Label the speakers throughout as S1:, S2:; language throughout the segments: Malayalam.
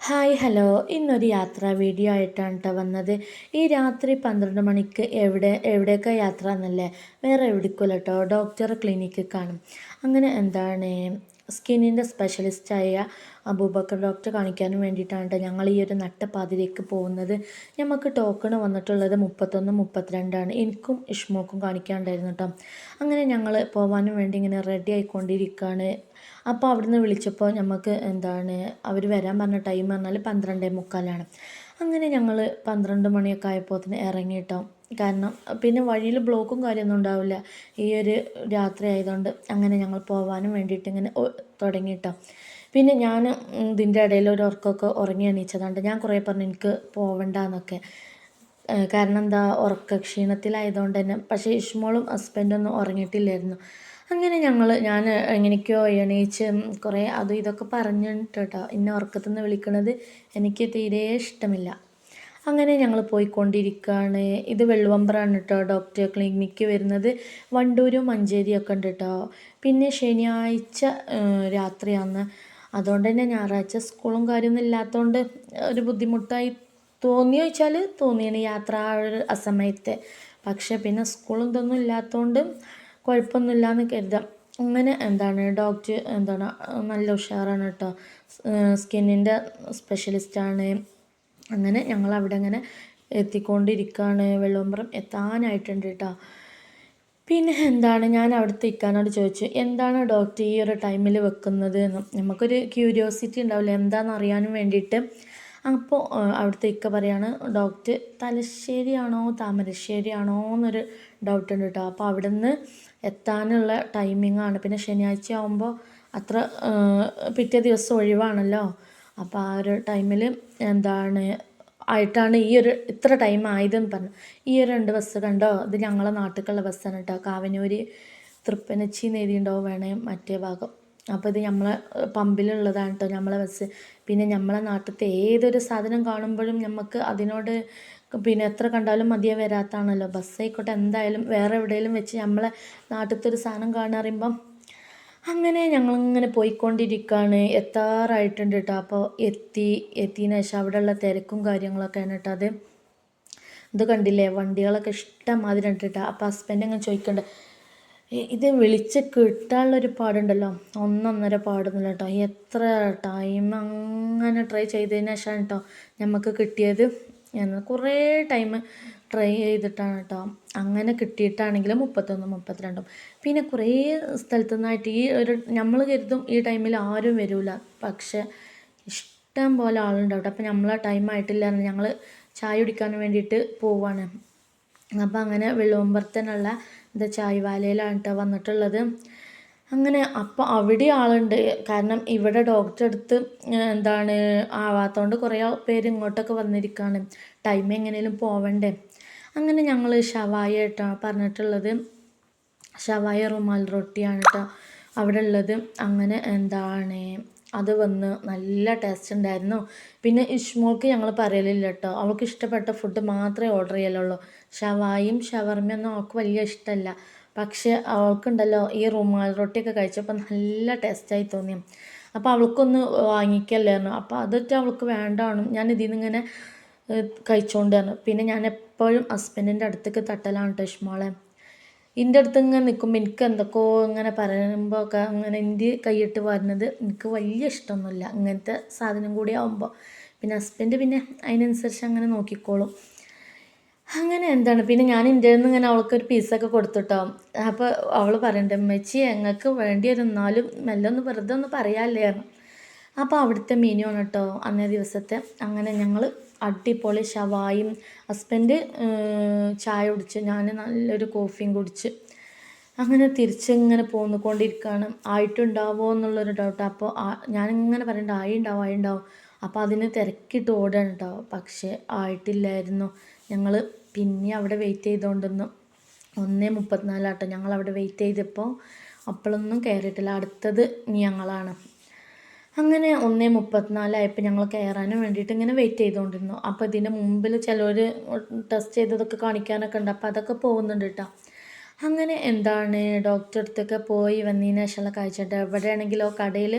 S1: Hi hello. ഇന്നൊരു യാത്രാ വീഡിയോ ആയിട്ടാണ് കേട്ടോ വന്നത്. ഈ രാത്രി പന്ത്രണ്ട് മണിക്ക് എവിടെ എവിടെയൊക്കെ യാത്ര എന്നല്ലേ വേറെ എവിടേക്കുമല്ല കേട്ടോ ഡോക്ടർ ക്ലിനിക്ക് കാണും. അങ്ങനെ എന്താണ്? സ്കിന്നിന്റെ സ്പെഷ്യലിസ്റ്റായ അബൂബക്കർ ഡോക്ടറെ കാണിക്കാനും വേണ്ടിയിട്ടാണ് ഞങ്ങൾ ഈ ഒരു നട്ടപ്പാതിലേക്ക് പോകുന്നത്. നമുക്ക് ടോക്കൺ വന്നിട്ടുള്ളത് മുപ്പത്തൊന്ന് മുപ്പത്തിരണ്ടാണ്. എനിക്കും ഇഷ്മോക്കും കാണിക്കാണ്ടായിരുന്നു കേട്ടോ അങ്ങനെ ഞങ്ങൾ പോകാനും വേണ്ടി ഇങ്ങനെ റെഡി ആയിക്കൊണ്ടിരിക്കുകയാണ് അപ്പോൾ അവിടുന്ന് വിളിച്ചപ്പോൾ നമുക്ക് എന്താണ് അവർ വരാൻ പറഞ്ഞ ടൈം പറഞ്ഞാൽ പന്ത്രണ്ടേ മുക്കാലാണ്. അങ്ങനെ ഞങ്ങൾ പന്ത്രണ്ട് മണിയൊക്കെ ആയപ്പോൾ തന്നെ ഇറങ്ങി കേട്ടോ കാരണം പിന്നെ വഴിയിൽ ബ്ലോക്കും കാര്യമൊന്നും ഉണ്ടാവില്ല. ഈ ഒരു രാത്രി ആയതുകൊണ്ട് അങ്ങനെ ഞങ്ങൾ പോവാനും വേണ്ടിയിട്ട് ഇങ്ങനെ തുടങ്ങി കേട്ടോ പിന്നെ ഞാൻ ഇതിന്റെ ഇടയിൽ ഒരു ഉറക്കമൊക്കെ ഉറങ്ങി എണീച്ചതുകൊണ്ട് ഞാൻ കുറേ പറഞ്ഞു എനിക്ക് പോവണ്ടെന്നൊക്കെ. കാരണം എന്താ ഉറക്ക ക്ഷീണത്തിലായതുകൊണ്ട് തന്നെ. പക്ഷേ ഇഷ്മോളും ഹസ്ബൻഡൊന്നും ഉറങ്ങിയിട്ടില്ലായിരുന്നു. അങ്ങനെ ഞങ്ങൾ ഞാൻ എങ്ങനെയൊക്കെയോ എണീച്ച് കുറേ അതും ഇതൊക്കെ പറഞ്ഞിട്ട് കേട്ടോ ഇന്നെ ഉറക്കത്തുനിന്ന് വിളിക്കണത് എനിക്ക് തീരെ ഇഷ്ടമില്ല. അങ്ങനെ ഞങ്ങൾ പോയിക്കൊണ്ടിരിക്കുകയാണ് ഇത് വെള്ളുവമ്പറാണ് കേട്ടോ ഡോക്ടർ ക്ലിനിക്ക് വരുന്നത്. വണ്ടൂരും മഞ്ചേരിയൊക്കെ ഉണ്ട് കേട്ടോ പിന്നെ ശനിയാഴ്ച രാത്രിയാണ്. അതുകൊണ്ട് തന്നെ ഞായറാഴ്ച സ്കൂളും കാര്യമൊന്നും ഇല്ലാത്തതുകൊണ്ട് ഒരു ബുദ്ധിമുട്ടായി തോന്നിയോ ചോദിച്ചാൽ തോന്നിയാണ് യാത്ര ആ ഒരു അസമയത്തെ. പക്ഷേ പിന്നെ സ്കൂളും ഇതൊന്നും ഇല്ലാത്തതുകൊണ്ട് കുഴപ്പമൊന്നുമില്ല എന്ന് കരുതാം. അങ്ങനെ എന്താണ് ഡോക്ടർ എന്താണ് നല്ല ഉഷാറാണ് കേട്ടോ സ്കിന്നിന്റെ സ്പെഷ്യലിസ്റ്റാണ്. അങ്ങനെ ഞങ്ങൾ അവിടെ അങ്ങനെ എത്തിക്കൊണ്ടിരിക്കുകയാണ് വെള്ളോമ്പറം എത്താനായിട്ടുണ്ട് കേട്ടോ പിന്നെ എന്താണ്? ഞാൻ അവിടുത്തെ ഇക്കാനോട് ചോദിച്ചു എന്താണ് ഡോക്ടർ ഈ ഒരു ടൈമിൽ വെക്കുന്നത്? എന്ന്. നമുക്കൊരു ക്യൂരിയോസിറ്റി ഉണ്ടാവില്ല. എന്താണെന്ന് അറിയാനും വേണ്ടിയിട്ട് അപ്പോൾ അവിടുത്തെ ഇക്ക പറയാണ് ഡോക്ടർ തലശ്ശേരിയാണോ താമരശ്ശേരിയാണോ എന്നൊരു ഡൗട്ട് ഉണ്ട് കേട്ടോ അപ്പോൾ അവിടെ നിന്ന് എത്താനുള്ള ടൈമിങ്ങാണ്. പിന്നെ ശനിയാഴ്ച ആകുമ്പോൾ അത്ര പിറ്റേ ദിവസം ഒഴിവാണല്ലോ. അപ്പോൾ ആ ഒരു ടൈമിൽ എന്താണ് ആയിട്ടാണ് ഈ ഒരു ഇത്ര ടൈം ആയതെന്ന് പറഞ്ഞു ഈ ഒരു രണ്ട് ബസ് കണ്ടോ? ഇത് ഞങ്ങളെ നാട്ടിലേക്കുള്ള ബസ്സാണ് കേട്ടോ കാവനൂര് തൃപ്പനച്ചി നേരിയുണ്ടോ വേണേ മറ്റേ ഭാഗം. അപ്പോൾ ഇത് നമ്മളെ പമ്പിലുള്ളതാണ് കേട്ടോ നമ്മളെ ബസ് പിന്നെ നമ്മളെ നാട്ടിലത്തെ ഏതൊരു സാധനം കാണുമ്പോഴും നമുക്ക് അതിനോട് പിന്നെ എത്ര കണ്ടാലും മതിയെ വരാത്താണല്ലോ. ബസ് ആയിക്കോട്ടെ എന്തായാലും വേറെ എവിടെയെങ്കിലും വെച്ച് നമ്മളെ നാട്ടിലത്തെ ഒരു സാധനം കാണാൻ പറയുമ്പം അങ്ങനെ ഞങ്ങളിങ്ങനെ പോയിക്കൊണ്ടിരിക്കുകയാണ് എത്താറായിട്ടുണ്ട് കേട്ടോ അപ്പോൾ എത്തി എത്തിയതിന് ശേഷം അവിടെയുള്ള തിരക്കും കാര്യങ്ങളൊക്കെയാണ് കേട്ടോ അത്. ഇത് കണ്ടില്ലേ? വണ്ടികളൊക്കെ ഇഷ്ടം മാതിരി ഉണ്ട് കേട്ടോ അപ്പോൾ ഹസ്ബൻഡ് അങ്ങനെ ചോദിക്കണ്ട ഇത് വിളിച്ച് കിട്ടാനുള്ളൊരു പാടുണ്ടല്ലോ? ഒന്നൊന്നര പാടുന്നില്ല കേട്ടോ എത്ര ടൈം അങ്ങനെ ട്രൈ ചെയ്തതിന് ശേഷമാണ് കേട്ടോ നമുക്ക് കിട്ടിയത്. കുറേ ടൈം ട്രൈ ചെയ്തിട്ടാണ് കേട്ടോ അങ്ങനെ കിട്ടിയിട്ടാണെങ്കിലും മുപ്പത്തൊന്ന് മുപ്പത്തിരണ്ടും. പിന്നെ കുറേ സ്ഥലത്തു നിന്നായിട്ട് ഈ ഒരു നമ്മൾ കരുതും ഈ ടൈമിൽ ആരും വരില്ല പക്ഷേ ഇഷ്ടം പോലെ ആളുണ്ട് അവിടെ. അപ്പം നമ്മൾ ടൈം ആയിട്ടില്ല ഞങ്ങൾ ചായ കുടിക്കാൻ വേണ്ടിയിട്ട് പോവാണ്. അപ്പം അങ്ങനെ വെള്ളുവമ്പറത്തിനുള്ള എന്താ ചായ്വാലയിലാണ് കേട്ടോ വന്നിട്ടുള്ളത്. അങ്ങനെ അപ്പോൾ അവിടെ ആളുണ്ട്. കാരണം ഇവിടെ ഡോക്ടറെ അടുത്ത് എന്താണ് ആവാത്തതുകൊണ്ട് കുറേ പേര് ഇങ്ങോട്ടൊക്കെ വന്നിരിക്കുകയാണ് ടൈം എങ്ങനെയും പോവണ്ടേ? അങ്ങനെ ഞങ്ങൾ ഷവായ കേട്ടോ പറഞ്ഞിട്ടുള്ളത്. ഷവായ റുമാൽ റൊട്ടിയാണ് കേട്ടോ അവിടെ ഉള്ളത്. അങ്ങനെ എന്താണ് അത് വന്ന് നല്ല ടേസ്റ്റ് ഉണ്ടായിരുന്നു പിന്നെ ഇഷ്മോൾക്ക് ഞങ്ങൾ പറയലില്ല കേട്ടോ അവൾക്ക് ഇഷ്ടപ്പെട്ട ഫുഡ് മാത്രമേ ഓർഡർ ചെയ്യലുള്ളൂ. ഷവായും ഷവർമയൊന്നും അവൾക്ക് വലിയ ഇഷ്ടമല്ല പക്ഷേ അവൾക്കുണ്ടല്ലോ ഈ റുമാൽ റൊട്ടിയൊക്കെ കഴിച്ചപ്പോൾ നല്ല ടേസ്റ്റായി തോന്നി. അപ്പോൾ അവൾക്കൊന്ന് വാങ്ങിക്കല്ലായിരുന്നു അപ്പോൾ അതൊക്കെ അവൾക്ക് വേണ്ടാണ്. ഞാൻ ഇതിൽ നിന്ന് ഇങ്ങനെ കഴിച്ചുകൊണ്ടായിരുന്നു പിന്നെ ഞാൻ എപ്പോഴും ഹസ്ബൻഡിന്റെ അടുത്തേക്ക് തട്ടലാണ് കേട്ടോ ഇഷ്മോളെ. എന്റെ അടുത്ത് ഇങ്ങനെ നിൽക്കുമ്പോൾ എനിക്ക് എന്തൊക്കെയോ ഇങ്ങനെ പറയുമ്പോൾ ഒക്കെ അങ്ങനെ എന്റെ കൈയിട്ട് വരുന്നത് എനിക്ക് വലിയ ഇഷ്ടമൊന്നുമില്ല. ഇങ്ങനത്തെ സാധനം കൂടി ആകുമ്പോൾ പിന്നെ ഹസ്ബൻഡ് പിന്നെ അതിനനുസരിച്ച് അങ്ങനെ നോക്കിക്കോളും. അങ്ങനെ എന്താണ്? പിന്നെ ഞാൻ എന്റെ നിന്ന് ഇങ്ങനെ അവൾക്കൊരു പീസൊക്കെ കൊടുത്തുട്ടോ. അപ്പോൾ അവൾ പറയണ്ട മെച്ചി ഞങ്ങൾക്ക് വേണ്ടി മെല്ലെ ഒന്ന് വെറുതെ ഒന്ന് പറയാല്ലേ? അപ്പോൾ അവിടുത്തെ ആണ് കേട്ടോ അന്നേ ദിവസത്തെ. അങ്ങനെ ഞങ്ങൾ അടിപൊളി ഷവായും ഹസ്ബൻഡ് ചായ കുടിച്ച് ഞാൻ നല്ലൊരു കോഫിയും കുടിച്ച് അങ്ങനെ തിരിച്ചിങ്ങനെ പോന്നുകൊണ്ടിരിക്കുകയാണ് ആയിട്ടുണ്ടാവുമോ എന്നുള്ളൊരു ഡൗട്ട് അപ്പോൾ ഞാനിങ്ങനെ പറയണ്ട ആയി ഉണ്ടാവും ആയി ഉണ്ടാവും അപ്പോൾ അതിന് തിരക്കിട്ട് ഓടാനുണ്ടാവും പക്ഷേ ആയിട്ടില്ലായിരുന്നു. ഞങ്ങൾ പിന്നെ അവിടെ വെയിറ്റ് ചെയ്തുകൊണ്ടിരുന്നു ഒന്നേ മുപ്പത്തിനാലാട്ടോ ഞങ്ങൾ അവിടെ വെയിറ്റ് ചെയ്തപ്പോൾ അപ്പോഴൊന്നും കയറിയിട്ടില്ല അടുത്തത് ഞങ്ങളാണ്. അങ്ങനെ ഒന്നേ മുപ്പത്തിനാലായപ്പോൾ ഞങ്ങൾ കയറാനും വേണ്ടിയിട്ട് ഇങ്ങനെ വെയിറ്റ് ചെയ്തുകൊണ്ടിരുന്നു അപ്പോൾ ഇതിന്റെ മുമ്പിൽ ചിലർ ടെസ്റ്റ് ചെയ്തതൊക്കെ കാണിക്കാനൊക്കെ ഉണ്ട്. അപ്പോൾ അതൊക്കെ പോകുന്നുണ്ട് കേട്ടോ അങ്ങനെ എന്താണ് ഡോക്ടറെ അടുത്തൊക്കെ പോയി വന്നതിന് ശേഷമുള്ള കാഴ്ച എവിടെയാണെങ്കിലോ കടയിൽ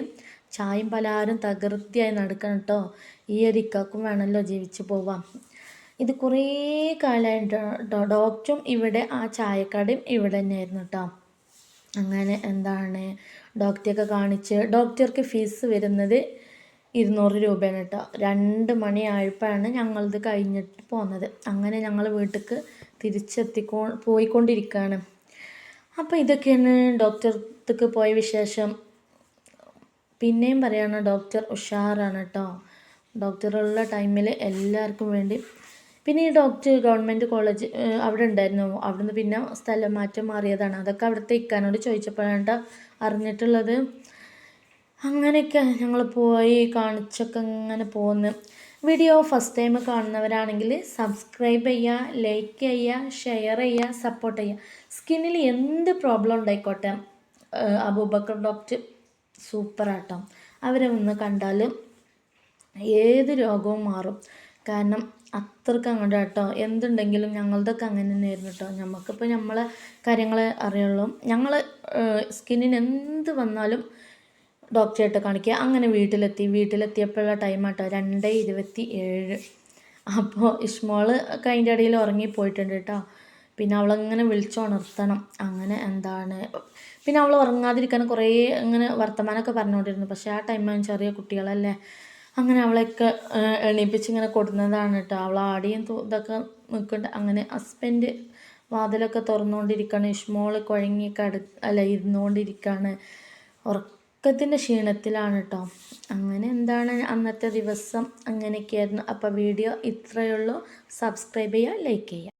S1: ചായയും പലഹാരം തകൃതിയായി നടക്കണം കേട്ടോ ഈ ഒരു ഇക്കാക്കും വേണമല്ലോ ജീവിച്ചു പോവാം. ഇത് കുറേ കാലമായിട്ട് ഡോക്ടറും ഇവിടെ ആ ചായക്കടയും ഇവിടെ തന്നെയായിരുന്നു കേട്ടോ അങ്ങനെ എന്താണ് ഡോക്ടറെയൊക്കെ കാണിച്ച് ഡോക്ടർക്ക് ഫീസ് വരുന്നത് ഇരുന്നൂറ് രൂപയാണ് കേട്ടോ രണ്ട് മണിയായപ്പോഴാണ് ഞങ്ങളത് കഴിഞ്ഞിട്ട് പോകുന്നത് അങ്ങനെ ഞങ്ങൾ വീട്ടിലേക്ക് തിരിച്ചെത്തിക്കോ പോയിക്കൊണ്ടിരിക്കുകയാണ് അപ്പോൾ ഇതൊക്കെയാണ് ഡോക്ടർക്ക് പോയ വിശേഷം. പിന്നെയും പറയുകയാണ് ഡോക്ടർ ഉഷാറാണ് കേട്ടോ ഡോക്ടറുള്ള ടൈമിൽ എല്ലാവർക്കും വേണ്ടി പിന്നെ ഈ ഡോക്ടർ ഗവൺമെന്റ് കോളേജ് അവിടെ ഉണ്ടായിരുന്നു. അവിടുന്ന് പിന്നെ സ്ഥലം മാറ്റം മാറിയതാണ്. അതൊക്കെ അവിടുത്തെ ഇക്കാനോട് ചോദിച്ചപ്പോഴാണ് ട്ടോ അറിഞ്ഞിട്ടുള്ളത്. അങ്ങനെയൊക്കെ ഞങ്ങൾ പോയി കാണിച്ചൊക്കെ ഇങ്ങനെ പോന്ന്. വീഡിയോ ഫസ്റ്റ് ടൈം കാണുന്നവരാണെങ്കിൽ സബ്സ്ക്രൈബ് ചെയ്യുക ലൈക്ക് ചെയ്യുക ഷെയർ ചെയ്യുക സപ്പോർട്ട് ചെയ്യുക സ്കിന്നിൽ എന്ത് പ്രോബ്ലം ഉണ്ടായിക്കോട്ടെ അബൂബക്കർ ഡോക്ടർ സൂപ്പറാട്ടോ അവരെ ഒന്ന് കണ്ടാൽ ഏത് രോഗവും മാറും. കാരണം അത്രയ്ക്ക് അങ്ങോട്ട് കേട്ടോ. എന്തുണ്ടെങ്കിലും ഞങ്ങളതൊക്കെ അങ്ങനെ തന്നെയായിരുന്നു കേട്ടോ. നമുക്കിപ്പോൾ നമ്മളെ കാര്യങ്ങളെ അറിയുള്ളൂ. ഞങ്ങൾ സ്കിന്നിന് എന്ത് വന്നാലും ഡോക്ടറായിട്ട് കാണിക്കുക. അങ്ങനെ വീട്ടിലെത്തി. വീട്ടിലെത്തിയപ്പോഴുള്ള ടൈം ആട്ടോ. രണ്ട് ഇരുപത്തി ഏഴ്. അപ്പോൾ ഇഷ്മോൾ അതിന്റെ ഇടയിൽ ഉറങ്ങിപ്പോയിട്ടുണ്ട് കേട്ടോ. പിന്നെ അവളങ്ങനെ വിളിച്ചുണർത്തണം? അങ്ങനെ എന്താണ്? പിന്നെ അവൾ ഉറങ്ങാതിരിക്കാൻ കുറേ ഇങ്ങനെ വർത്തമാനമൊക്കെ പറഞ്ഞുകൊണ്ടിരുന്നു. പക്ഷേ ആ ടൈമാണ് ചെറിയ കുട്ടികളല്ലേ. അങ്ങനെ അവളെയൊക്കെ എണീപ്പിച്ച് ഇങ്ങനെ കൊടുക്കുന്നതാണ് കേട്ടോ. അവൾ ആടിയും ഇതൊക്കെ നിൽക്കുന്നുണ്ട് അങ്ങനെ ഹസ്ബൻഡ് വാതിലൊക്കെ തുറന്നുകൊണ്ടിരിക്കുകയാണ്. ഇഷ്മോൾ കുഴങ്ങി കട അല്ല ഇരുന്നുകൊണ്ടിരിക്കുകയാണ്. ഉറക്കത്തിന്റെ ക്ഷീണത്തിലാണ് കേട്ടോ. അങ്ങനെ എന്താണ് അന്നത്തെ ദിവസം? അങ്ങനെയൊക്കെയായിരുന്നു. അപ്പോൾ വീഡിയോ ഇത്രയേ ഉള്ളൂ. സബ്സ്ക്രൈബ് ചെയ്യുക ലൈക്ക് ചെയ്യുക.